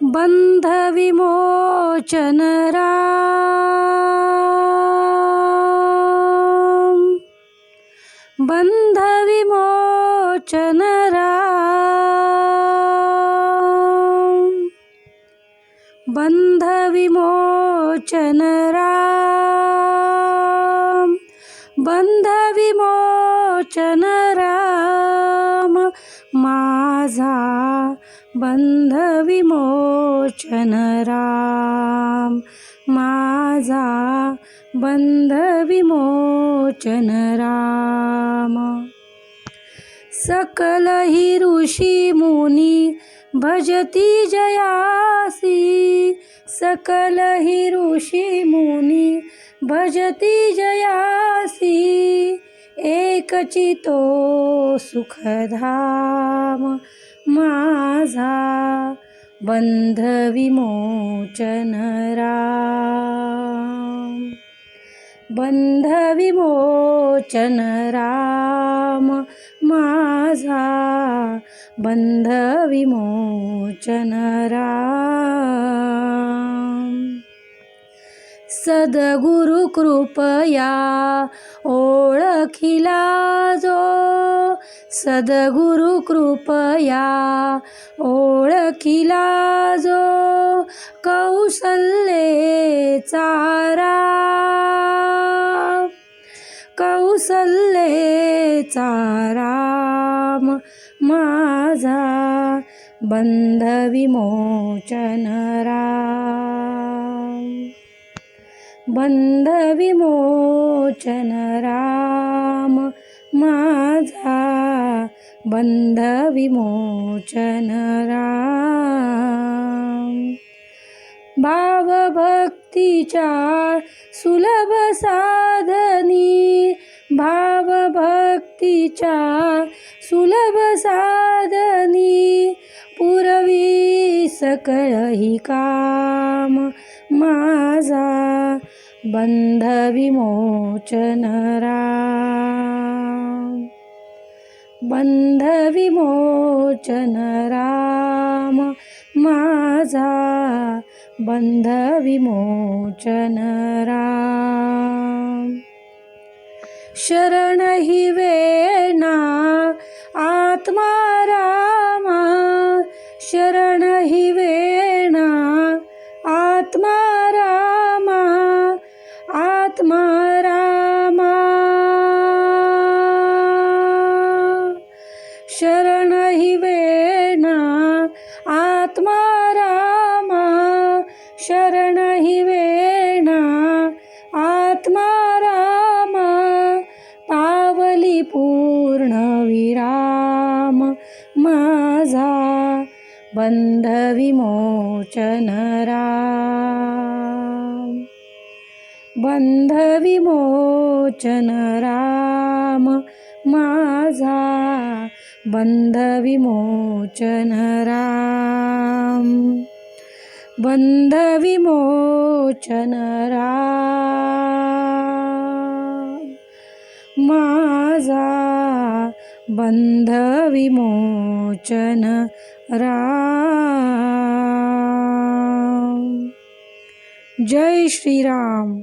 बन्धवि मोचनरा बन्धवि मोचनरा बन्धवि मोचनराम बन्धवि मोचनराम मा बंधविमोचन राम माझा बंधविमोचन राम सकल हि ऋषी मुनी भजती जयासी सकल हि ऋषी मुनी भजती जयासी एकचितो सुखधाम। माझा बंधविमोचन राम बंधविमोचन राम माझा बंधविमोचन राम सद्गुरु कृपया ओळखिला जो. सद्गुरु कृपया ओळखिला जो. कौशल्ये चारा. कौसल्येचा चाराम माझा बंधविमोचन राम बंध विमोचन राम माझा बंध विमोचन राम. भावभक्तीच्या सुलभ साधनी भावभक्तीच्या सुलभ साधनी पुरवी सकळही काम. बंधविमोचन राम। बंधविमोचन राम माझा बंधविमोचन राम। शरण हि वेणा आत्मा रामा। शरण हि वेणा आत्मा आत्मा रामा। शरण हि वेणा। आत्मा रामा। शरण हि वेणा। आत्मा रामा। पावली पूर्ण विराम। माझा बंधविमोचन राम। बंधविमोचन राम माझा बंधविमोचन राम. बंधविमोचन राम माझा बंधविमोचन राम. जय श्रीराम.